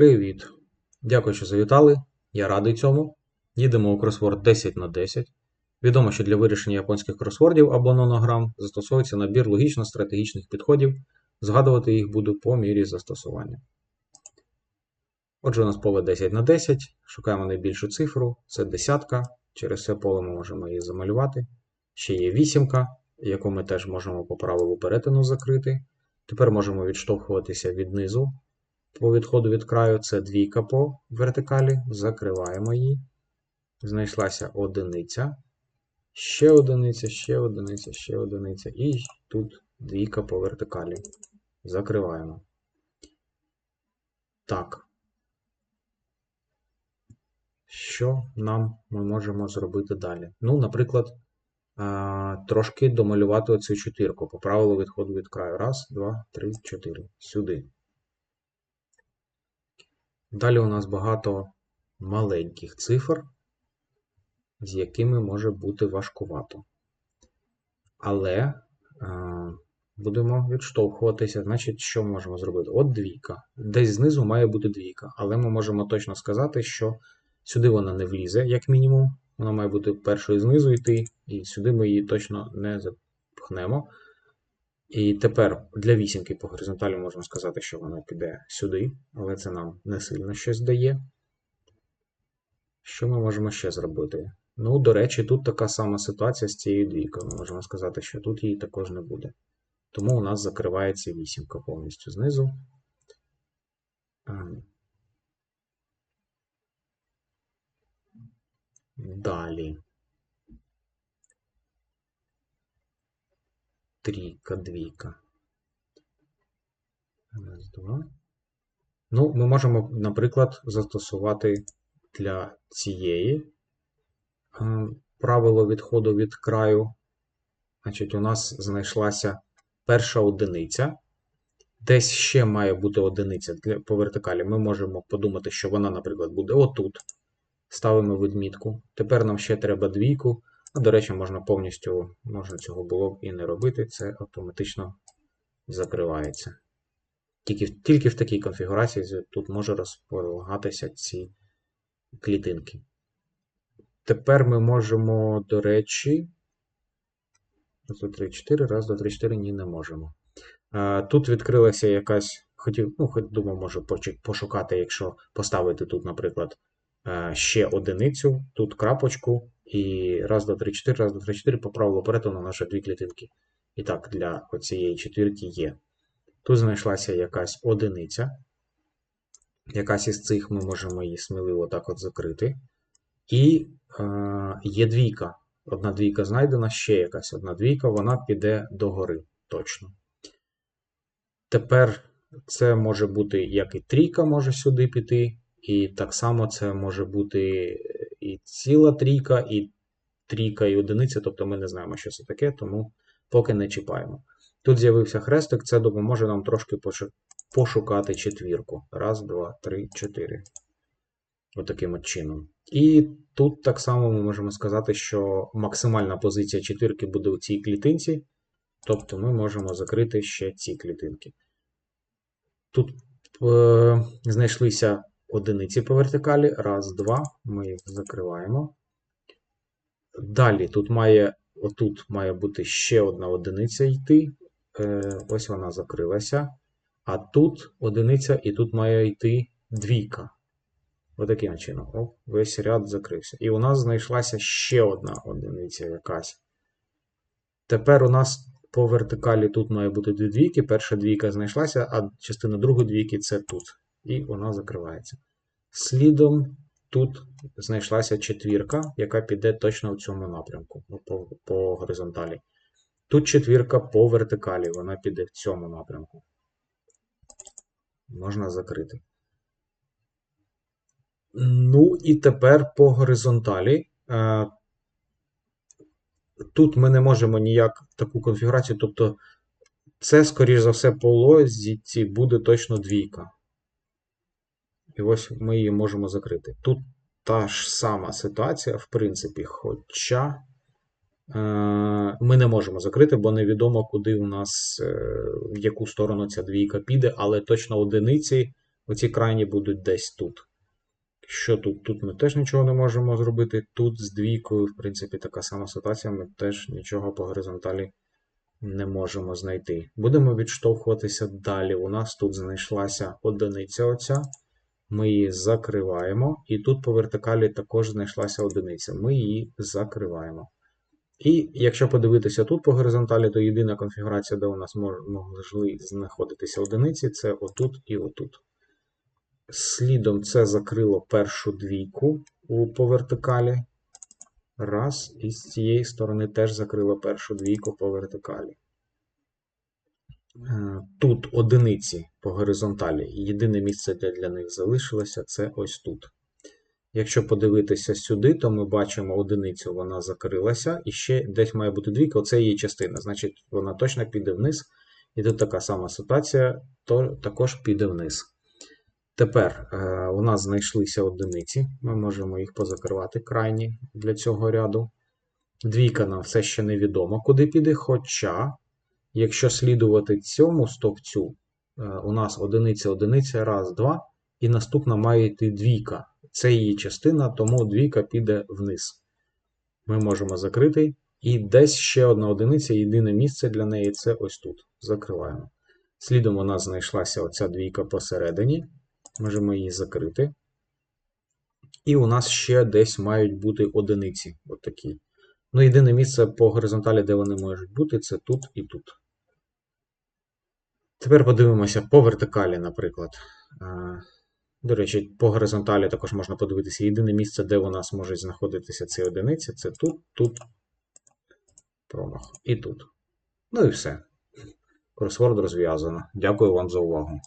Привіт! Дякую, що завітали. Я радий цьому. Їдемо у кросворд 10 на 10. Відомо, що для вирішення японських кросвордів або нонограм застосовується набір логічно-стратегічних підходів. Згадувати їх буду по мірі застосування. Отже, у нас поле 10 на 10. Шукаємо найбільшу цифру. Це десятка. Через це поле ми можемо її замалювати. Ще є вісімка, яку ми теж можемо по правилу перетину закрити. Тепер можемо відштовхуватися від низу. По відходу від краю це двійка по вертикалі. Закриваємо її. Знайшлася одиниця. Ще одиниця, ще одиниця, ще одиниця. І тут двійка по вертикалі. Закриваємо. Так. Що нам ми можемо зробити далі? Ну, наприклад, трошки домалювати оцю чотирку по правилу відходу від краю. Раз, два, три, чотири. Сюди. Далі у нас багато маленьких цифр, з якими може бути важкувато. Але е, будемо відштовхуватися. Значить, що ми можемо зробити? От двійка. Десь знизу має бути двійка, але ми можемо точно сказати, що сюди вона не влізе, як мінімум. Вона має бути першою знизу йти, і сюди ми її точно не запхнемо. І тепер для вісімки по горизонталі можна сказати, що вона піде сюди, але це нам не сильно щось дає. Що ми можемо ще зробити? Ну, до речі, тут така сама ситуація з цією двійкою. Ми можемо сказати, що тут її також не буде. Тому у нас закривається вісімка повністю знизу. Далі. Трійка, двійка. Раз, два. Ну, ми можемо, наприклад, застосувати для цієї е, правило відходу від краю. Значить, у нас знайшлася перша одиниця. Десь ще має бути одиниця для, по вертикалі. Ми можемо подумати, що вона, наприклад, буде отут. Ставимо відмітку. Тепер нам ще треба двійку. До речі, можна повністю, можна цього було б і не робити, це автоматично закривається. Тільки, тільки в такій конфігурації тут може розполагатися ці клітинки. Тепер ми можемо, до речі, раз, два, три, чотири, раз, два, три, чотири, ні, не можемо. Тут відкрилася якась, хотів, ну, думав, може пошукати, якщо поставити тут, наприклад, ще одиницю, тут крапочку, і раз, два, три, чотири, раз, два, три, чотири, по правилу перетину наші дві клітинки. І так, для оцієї четвірки є. Тут знайшлася якась одиниця. Якась із цих ми можемо її сміливо так от закрити. І е, є двійка. Одна двійка знайдена, ще якась одна двійка, вона піде догори точно. Тепер це може бути як і трійка може сюди піти, і так само це може бути і ціла трійка, і трійка, і одиниця, тобто ми не знаємо, що це таке, тому поки не чіпаємо. Тут з'явився хрестик, це допоможе нам трошки пошукати четвірку. Раз, два, три, чотири. Отаким от, чином. І тут так само ми можемо сказати, що максимальна позиція четвірки буде у цій клітинці. Тобто ми можемо закрити ще ці клітинки. Тут е, знайшлися одиниці по вертикалі. Раз, два. Ми їх закриваємо. Далі тут має отут має бути ще одна одиниця йти. Е, Ось вона закрилася. А тут одиниця, і тут має йти двійка. Отаким чином. О, весь ряд закрився. І у нас знайшлася ще одна одиниця якась. Тепер у нас по вертикалі тут має бути дві двійки. Перша двійка знайшлася, а частина другої двійки це тут. І вона закривається. Слідом тут знайшлася четвірка, яка піде точно в цьому напрямку, ну, по, по горизонталі. Тут четвірка по вертикалі, вона піде в цьому напрямку. Можна закрити. Ну, і тепер по горизонталі. Е, тут ми не можемо ніяк таку конфігурацію, тобто це, скоріш за все, по лозіці буде точно двійка. І ось ми її можемо закрити. Тут та ж сама ситуація, в принципі, хоча е, ми не можемо закрити, бо невідомо, куди у нас, е, в яку сторону ця двійка піде, але точно одиниці Оці крайні будуть десь тут. Що тут? Тут ми теж нічого не можемо зробити. Тут з двійкою, в принципі, така сама ситуація. Ми теж нічого по горизонталі не можемо знайти. Будемо відштовхуватися далі. У нас тут знайшлася одиниця оця. Ми її закриваємо. І тут по вертикалі також знайшлася одиниця. Ми її закриваємо. І якщо подивитися тут по горизонталі, то єдина конфігурація, де у нас могли знаходитися одиниці, це отут і отут. Слідом це закрило першу двійку по вертикалі. Раз, і з цієї сторони теж закрило першу двійку по вертикалі. Е, Тут одиниці по горизонталі. Єдине місце, де для них залишилося, це ось тут. Якщо подивитися сюди, то ми бачимо одиницю, вона закрилася, і ще десь має бути двійка, оце її частина. Значить, вона точно піде вниз. І тут така сама ситуація, то також піде вниз. Тепер е, у нас знайшлися одиниці, ми можемо їх позакривати крайні для цього ряду. Двійка нам все ще невідомо, куди піде. Хоча, якщо слідувати цьому стовпцю, е, у нас одиниця, одиниця, раз, два, і наступна має йти двійка. Це її частина, тому двійка піде вниз. Ми можемо закрити. І десь ще одна одиниця, єдине місце для неї це ось тут. Закриваємо. Слідом у нас знайшлася оця двійка посередині. Можемо її закрити. І у нас ще десь мають бути одиниці. От такі. Ну, єдине місце по горизонталі, де вони можуть бути, це тут і тут. Тепер подивимося по вертикалі, наприклад. Е, До речі, по горизонталі також можна подивитися. Єдине місце, де у нас можуть знаходитися ці одиниці, це тут, тут, промах і тут. Ну і все. Кросворд розв'язано. Дякую вам за увагу.